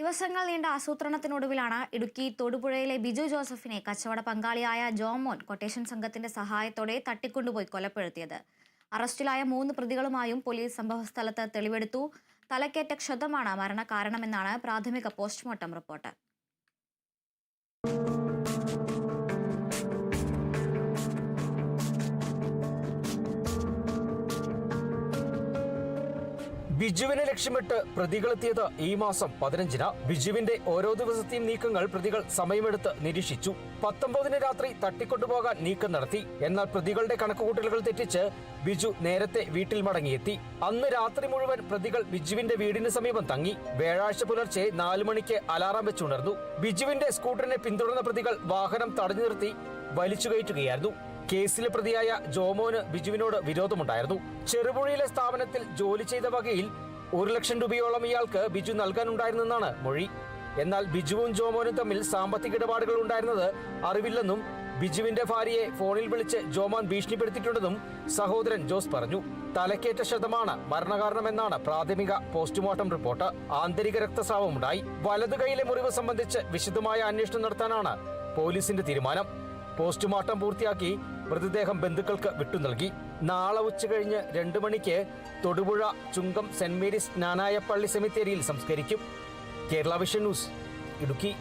ദിവസങ്ങൾ നീണ്ട ആസൂത്രണത്തിനൊടുവിലാണ് ഇടുക്കി തൊടുപുഴയിലെ ബിജു ജോസഫിനെ കച്ചവട പങ്കാളിയായ ജോമോൻ കൊട്ടേഷൻ സംഘത്തിന്റെ സഹായത്തോടെ തട്ടിക്കൊണ്ടുപോയി കൊലപ്പെടുത്തിയത്. അറസ്റ്റിലായ മൂന്ന് പ്രതികളുമായും പോലീസ് സംഭവസ്ഥലത്ത് തെളിവെടുത്തു. തലക്കേറ്റ ക്ഷതമാണ് മരണകാരണമെന്നാണ് പ്രാഥമിക പോസ്റ്റ്മോർട്ടം റിപ്പോർട്ട്. ബിജുവിനെ ലക്ഷ്യമിട്ട് പ്രതികളെത്തിയത് ഈ മാസം പതിനഞ്ചിന്. ബിജുവിന്റെ ഓരോ ദിവസത്തെയും നീക്കങ്ങൾ പ്രതികൾ സമയമെടുത്ത് നിരീക്ഷിച്ചു. പത്തൊമ്പതിന് രാത്രി തട്ടിക്കൊണ്ടുപോകാൻ നീക്കം നടത്തി. എന്നാൽ പ്രതികളുടെ കണക്കുകൂട്ടലുകൾ തെറ്റിച്ച് ബിജു നേരത്തെ വീട്ടിൽ മടങ്ങിയെത്തി. അന്ന് രാത്രി മുഴുവൻ പ്രതികൾ ബിജുവിന്റെ വീടിന് സമീപം തങ്ങി. വ്യാഴാഴ്ച പുലർച്ചെ നാലു മണിക്ക് അലാറം വെച്ചുണർന്നു. ബിജുവിന്റെ സ്കൂട്ടറിനെ പിന്തുടർന്ന പ്രതികൾ വാഹനം തടഞ്ഞു നിർത്തി വലിച്ചു കയറ്റുകയായിരുന്നു. കേസിലെ പ്രതിയായ ജോമോന് ബിജുവിനോട് വിരോധമുണ്ടായിരുന്നു. ചെറുപുഴയിലെ സ്ഥാപനത്തിൽ ജോലി ചെയ്ത വകയിൽ ഒരു ലക്ഷം രൂപയോളം ഇയാൾക്ക് ബിജു നൽകാനുണ്ടായിരുന്നെന്നാണ് മൊഴി. എന്നാൽ ബിജുവും ജോമോനും തമ്മിൽ സാമ്പത്തിക ഇടപാടുകൾ ഉണ്ടായിരുന്നത് അറിവില്ലെന്നും ബിജുവിന്റെ ഭാര്യയെ ഫോണിൽ വിളിച്ച് ജോമോൻ ഭീഷണിപ്പെടുത്തിയിട്ടുണ്ടെന്നും സഹോദരൻ ജോസ് പറഞ്ഞു. തലക്കേറ്റ ശതമാണ് മരണകാരണമെന്നാണ് പ്രാഥമിക പോസ്റ്റ്മോർട്ടം റിപ്പോർട്ട്. ആന്തരിക രക്തസ്രാവമുണ്ടായി. വലതു കൈയിലെ മുറിവ് സംബന്ധിച്ച് വിശദമായ അന്വേഷണം നടത്താനാണ് പോലീസിന്റെ തീരുമാനം. പോസ്റ്റ്മോർട്ടം പൂർത്തിയാക്കി മൃതദേഹം ബന്ധുക്കൾക്ക് വിട്ടു നൽകി. നാളെ ഉച്ചകഴിഞ്ഞ് രണ്ടു മണിക്ക് തൊടുപുഴ ചുങ്കം സെന്റ് മേരീസ് നാനായപ്പള്ളി പള്ളി സെമിത്തേരിയിൽ സംസ്കരിക്കും. Kerala vision news Idukki.